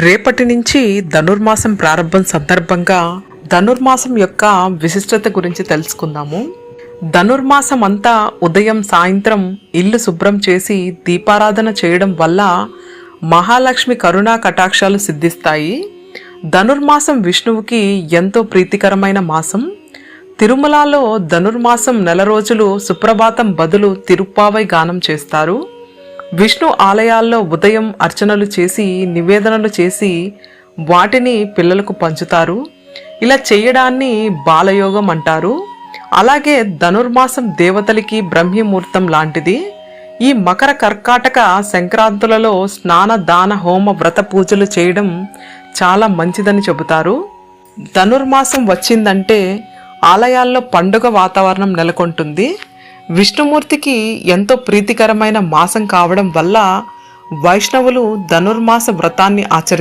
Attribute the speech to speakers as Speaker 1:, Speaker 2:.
Speaker 1: రేపటి నుంచి ధనుర్మాసం ప్రారంభం సందర్భంగా ధనుర్మాసం యొక్క విశిష్టత గురించి తెలుసుకుందాము. ధనుర్మాసం అంతా ఉదయం సాయంత్రం ఇల్లు శుభ్రం చేసి దీపారాధన చేయడం వల్ల మహాలక్ష్మి కరుణా కటాక్షాలు సిద్ధిస్తాయి. ధనుర్మాసం విష్ణువుకి ఎంతో ప్రీతికరమైన మాసం. తిరుమలలో ధనుర్మాసం నెల రోజులు సుప్రభాతం బదులు తిరుప్పావై గానం చేస్తారు. విష్ణు ఆలయాల్లో ఉదయం అర్చనలు చేసి నివేదనలు చేసి వాటిని పిల్లలకు పంచుతారు. ఇలా చేయడాన్ని బాలయోగం అంటారు. అలాగే ధనుర్మాసం దేవతలకి బ్రహ్మముహూర్తం లాంటిది. ఈ మకర కర్కాటక సంక్రాంతులలో స్నాన దాన హోమ వ్రత పూజలు చేయడం చాలా మంచిదని చెబుతారు. ధనుర్మాసం వచ్చిందంటే ఆలయాల్లో పండుగ వాతావరణం నెలకొంటుంది. విష్ణుమూర్తికి ఎంతో ప్రీతికరమైన మాసం కావడం వల్ల వైష్ణవులు ధనుర్మాస వ్రతాన్ని ఆచరి